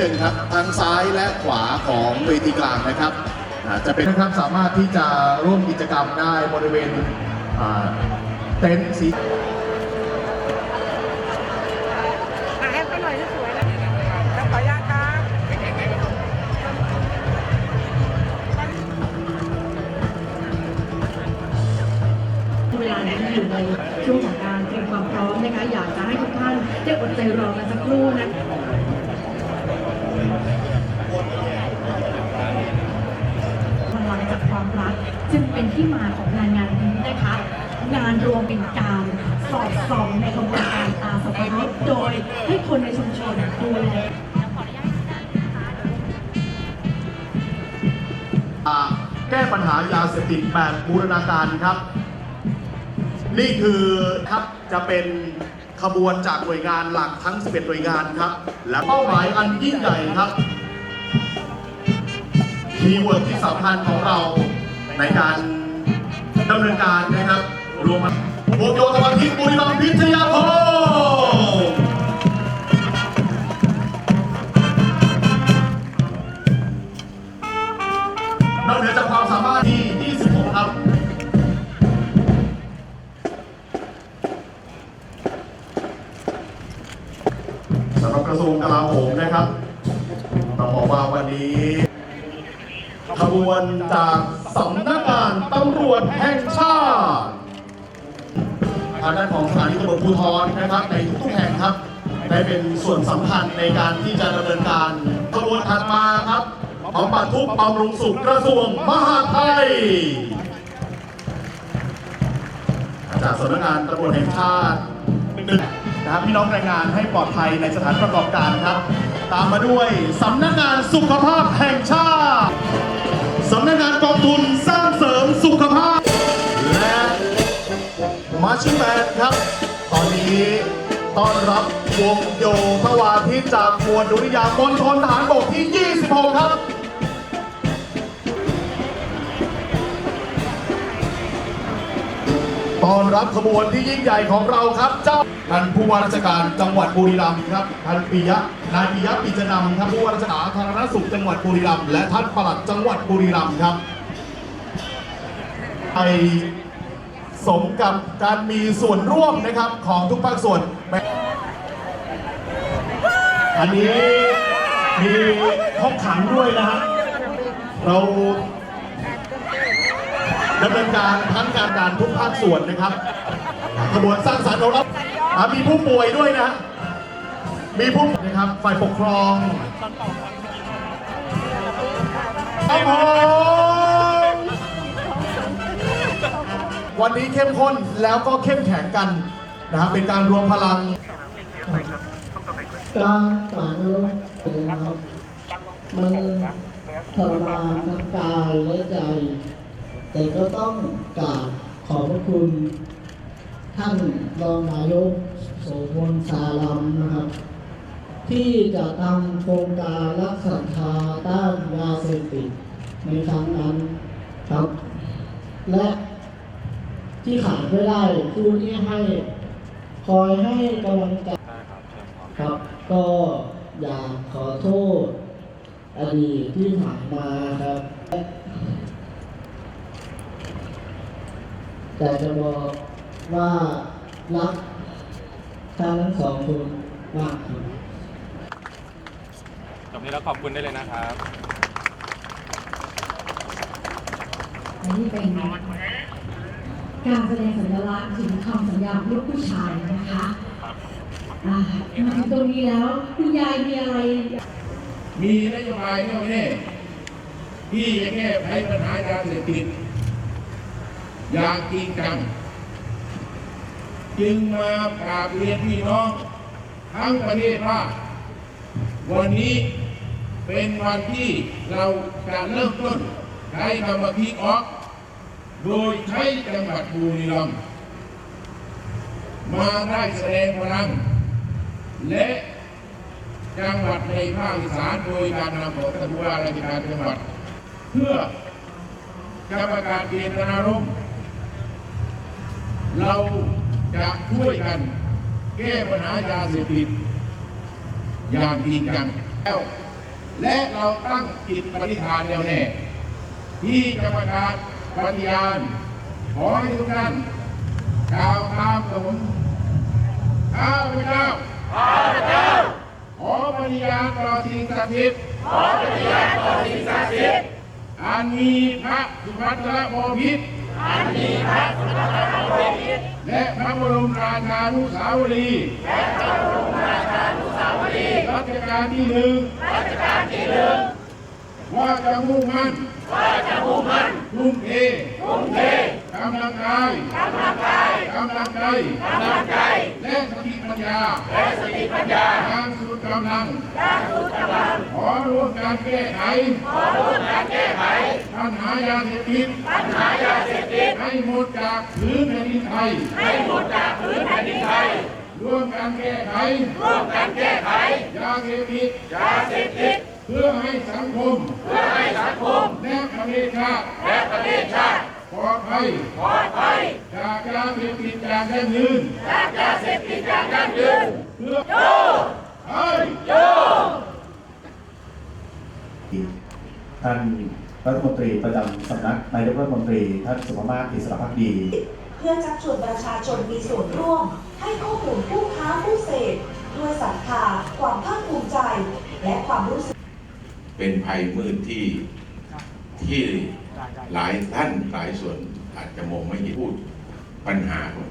หนึ่งครับทางซ้ายและขวาของเวทีกลางนะครับอ่าจะเป็นนะครับสามารถที่จะร่วมกิจกรรมได้บริเวณอ่าเต็นท์สีอะแอปไปหน่อยสวยๆนะแล้วขออนุญาตครับเวลานี้อยู่ในช่วงของการเตรียมความพร้อมนะคะอยากจะให้ทุกท่านได้อดใจรอกันสักครู่นะ ที่มาของงานงานนี้นะคะ งานรวมเป็นการสอดส่องในกระบวนการตาสับปะรดโดยให้คนในชุมชนดูแลอ่าแก้ปัญหายาเสพติดแบบบูรณาการครับ นี่คือครับจะเป็นขบวนจากหน่วยงานหลักทั้ง 11 หน่วยงานครับ และเป้าหมายอันยิ่งใหญ่ครับคีย์เวิร์ดที่สำคัญของเราในการ ดำเนินการนะครับรวมมาโมโยตะวันทิพย์บุรีรัมย์พิทยาคมนอกเหนือจากความสามารถที่ 26 ครับสำหรับกระทรวงกลาโหมนะครับต้องบอกว่าวันนี้ขบวนจากสำนัก งานตำรวจแห่งชาติทางด้านของสถานีตำรวจภูธรนะครับ ในทุกๆแห่งครับ ได้เป็นส่วนสำคัญในการที่จะดำเนินการขบวนถัดมาครับของปัทุบบำรุงสุขกระทรวงมหาดไทย จากสำนักงานตำรวจแห่งชาติหนึ่งนะครับพี่น้องแรงงานให้ปลอดภัยในสถานประกอบการครับ ตามมาด้วยสำนักงานสุขภาพแห่งชาติ สำนักงานกองทุนสร้างเสริมสุขภาพ และมาชิแมนครับ ตอนนี้ต้อนรับวงโยพระวาทิตจากมวลดุริยางค์มณฑลทหารบกที่ 26 ครับ ต้อนรับขบวนที่ยิ่งใหญ่ของเราครับเจ้าท่านผู้ว่าราชการจังหวัดบุรีรัมย์ครับท่านปิยะนายปิยะปิจนำครับผู้ว่าราชการสาธารณสุขจังหวัดบุรีรัมย์และท่านปลัดจังหวัดบุรีรัมย์ครับไอสมกับการมีส่วนร่วมนะครับของทุกภาคส่วน อันนี้มีห้องขังด้วยนะฮะเรา ดำเนินการทั้งการการทุกภาคส่วนนะครับขบวนสร้างสรรค์ของเรามีผู้ป่วยด้วยนะ มีผู้นะครับฝ่ายปกครองครับผมวันนี้เข้มข้นแล้วก็เข้มแข็งกันนะครับเป็นการรวมพลังการต่างโลกเป็นครับมันทรมานทั้งกายและใจ แต่ก็ต้องกราบขอบพระคุณ ท่านรองนายกโสพลสาลัมนะครับ ที่จะทำโครงการรักษาทาต้านยาเสพติดในครั้งนั้นครับ และที่ขาดไม่ได้ผู้ที่ให้คอยให้กำลังใจครับ ก็อยากขอโทษอดีตที่ผ่านมาครับ แต่จะบอกว่ารักทั้งสองคนมากครับจบนี้แล้วขอบคุณได้เลยนะครับอันนี้เป็นการแสดงสัญลักษณ์ถึงคำสัญญาลูกผู้ชายนะคะอ่ามาถึงตรงนี้แล้วคุณยายมีอะไร มีนโยบายแน่วแน่ที่จะแก้ไขปัญหายาเสพติด อย่างจริงจัง จึงมากราบเรียนพี่น้อง ทั้งประเทศว่า วันนี้เป็นวันที่เราจะเริ่มต้นใช้คำว่าพีออฟโดยใช้จังหวัดบุรีรัมย์มาได้แสดงพลัง และจังหวัดในภาคอีสานโดยการนำของท่านผู้ว่าราชการจังหวัด เพื่อจะประกาศเจตนารมณ์ เราจะช่วยกัน แก้ปัญหายาเสพติดอย่างจริงจังแล้วและเราตั้งจิตปฏิฐานแน่วแน่ที่จะประกาศปฏิญาณขอให้ทุกท่านกล่าวตามกับผมข้าพเจ้าข้าพเจ้าขอปฏิญาณต่อสิ่งศักดิ์สิทธิ์ขอปฏิญาณต่อสิ่งศักดิ์สิทธิ์อันมีพระสุภัทรบพิตร อันมีพระสุภัทรบพิตรและพระบรมราชานุสาวรีย์และพระบรมราชานุสาวรีย์รัชกาลที่หนึ่งรัชกาลที่หนึ่งว่าจะมุ่งมั่นว่าจะมุ่งมั่นทุ่มเททุ่มเท กำลังกายกำลังกายกำลังใจกำลังใจและสติปัญญาและสติปัญญาทางสุดกำลังทางสุดกำลังขอร่วมการแก้ไขขอร่วมการแก้ไขปัญหายาเสพติดปัญหายาเสพติดให้หมดจากพื้นแผ่นดินไทยให้หมดจากพื้นแผ่นดินไทยร่วมกันแก้ไขร่วมกันแก้ไขยาเสพติดยาเสพติดเพื่อให้สังคม เพื่อให้สังคมและประเทศชาติและประเทศชาติ ปลอดภัยปลอดภัยจากยาเสพติดอย่างยั่งยืนจากยาเสพติดอย่างยั่งยืนเพื่อโยไทยโยท่านรัฐมนตรีประจำสำนักนายกรัฐมนตรีท่านสุภาพอิสระพักดี เพื่อชักชวนประชาชนมีส่วนร่วม ให้ข้อมูลผู้ค้าผู้เสพด้วยศรัทธาความภาคภูมิใจ และความรู้สึก เป็นภัยมืดที่ที่ หลายท่านหลายส่วนอาจจะมองไม่เห็นพูดปัญหาก่อน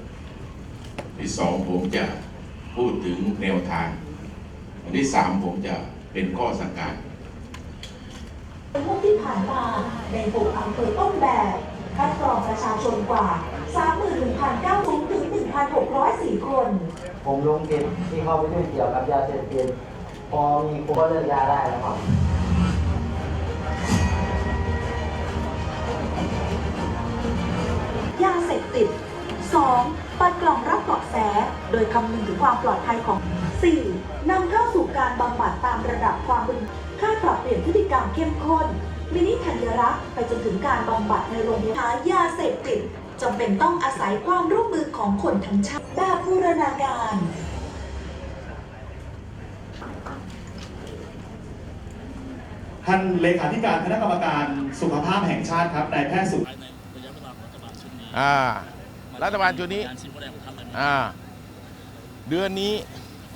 ที่สองผมจะพูดถึงแนวทาง อันที่สามผมจะเป็นข้อสังการเมื่อที่ผ่านมาในบุกอำเภอต้นแบบคัดกรองประชาชนกว่า 31,900ถึง1,604 คน ผมลงเก็บที่เข้าไปด้วยเกี่ยวกับยาเสพติดพอมีคนก็เลิกยาได้แล้วครับ 2. ปัดกล่องรับเบาะแส โดยคำนึงถึงความปลอดภัยของ 4. นำเข้าสู่การบำบัดตามระดับความรุนค่าปรับเปลี่ยนพฤติกรรมเข้มข้น มินิธัญรักษ์ไปจนถึงการบำบัดในโรงพยาบาลยาเสพติดจำเป็นต้องอาศัยความร่วมมือของคนทั้งชาติแบบบูรณาการท่านเลขาธิการคณะกรรมการสุขภาพแห่งชาติครับนายแพทย์สุอ่า รัฐบาลชุดนี้อ่าเดือนนี้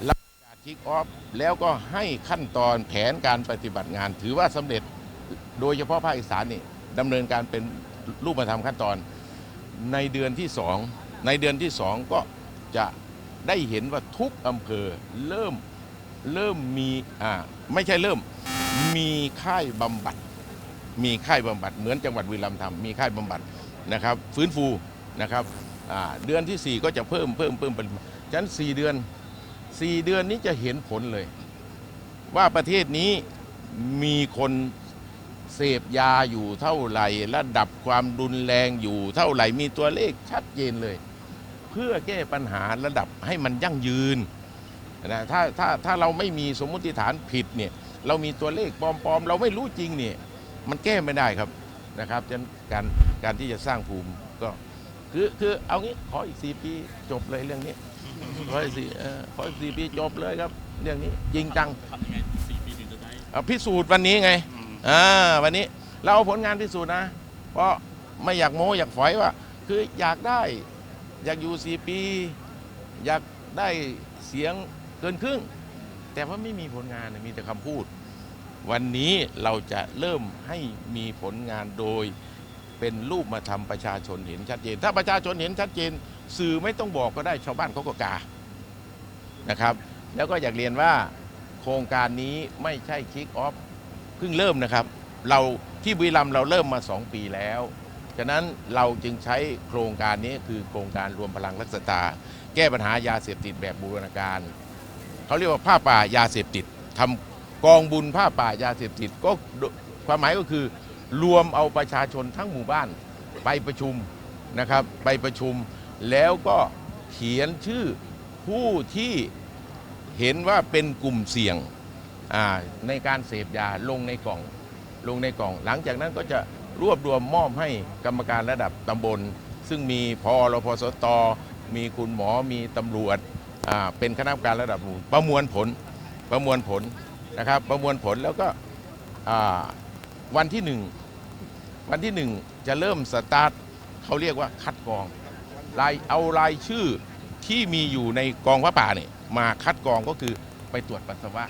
เราจะคิกออฟแล้วก็ให้ขั้นตอนแผนการปฏิบัติงาน ถือว่าสำเร็จโดยเฉพาะภาคอีสานนี่ดำเนินการเป็นรูปธรรมขั้นตอนในเดือนที่สองในเดือนที่สองก็จะได้เห็นว่าทุกอำเภอเริ่มเริ่มมีอ่าไม่ใช่เริ่มมีค่ายบำบัด มีค่ายบำบัดเหมือนจังหวัดบุรีรัมย์ทำมีค่ายบำบัดนะครับ ฟื้นฟู นะครับเดือนที่ 4 ก็จะเพิ่มเพิ่มเพิ่มเปริมาณฉะนั้น 4 เดือน 4 เดือนนี้จะเห็นผลเลย ว่าประเทศนี้มีคนเสพยาอยู่เท่าไหร่ระดับความรุนแรงอยู่เท่าไหร่มีตัวเลขชัดเจนเลย เพื่อแก้ปัญหาระดับให้มันยั่งยืนนะถ้าถ้าถ้าเราไม่มีสมมติฐานผิดเนี่ยเรามีตัวเลขปลอมๆ เราไม่รู้จริงเนี่ยมันแก้ไม่ได้ครับนะครับฉะนั้นการการที่จะสร้างภูมิก็ คือคือเอางี้ขออีกสี่ปีจบเลยเรื่องนี้ขออีกสี่เอ่อขออีกสี่ปีจบเลยครับ เรื่องนี้จริงจังเอาพิสูจน์วันนี้ไงอ่าวันนี้เราเอาผลงานพิสูจน์นะ เพราะไม่อยากโม้อยากฝอยว่า คืออยากได้ อยากอยู่สี่ปี อยากได้เสียงเกินครึ่ง แต่ว่าไม่มีผลงานมีแต่คำพูด วันนี้เราจะเริ่มให้มีผลงานโดย เป็นรูปมาทำประชาชนเห็นชัดเจน ถ้าประชาชนเห็นชัดเจน สื่อไม่ต้องบอกก็ได้ชาวบ้านเขาก็กานะครับ แล้วก็อยากเรียนว่าโครงการนี้ไม่ใช่คิกออฟเพิ่งเริ่มนะครับ เราที่บุรีรัมย์เราเริ่มมา 2 ปีแล้วฉะนั้นเราจึงใช้โครงการนี้คือโครงการรวมพลังรักษาตาแก้ปัญหายาเสพติดแบบบูรณาการเขาเรียกว่าผ้าป่ายาเสพติดทำกองบุญผ้าป่ายาเสพติดก็ความหมายก็คือ รวมเอาประชาชนทั้งหมู่บ้านไปประชุมนะครับไปประชุมแล้วก็เขียนชื่อผู้ที่เห็นว่าเป็นกลุ่มเสี่ยงในการเสพยาลงในกล่องลงในกล่อง หลังจากนั้นก็จะรวบรวมมอบให้กรรมการระดับตำบล ซึ่งมีพอรพสต มีคุณหมอมีตำรวจเป็นคณะกรรมการระดับหมู่ประมวลผลประมวลผลนะครับ ประมวลผลแล้วก็ วันที่หนึ่งวันที่หนึ่งจะเริ่มสตาร์ทเขาเรียกว่าคัดกรองรายเอารายชื่อที่มีอยู่ในกองพระป่าเนี่ยมาคัดกรองก็คือไปตรวจปัสสาวะ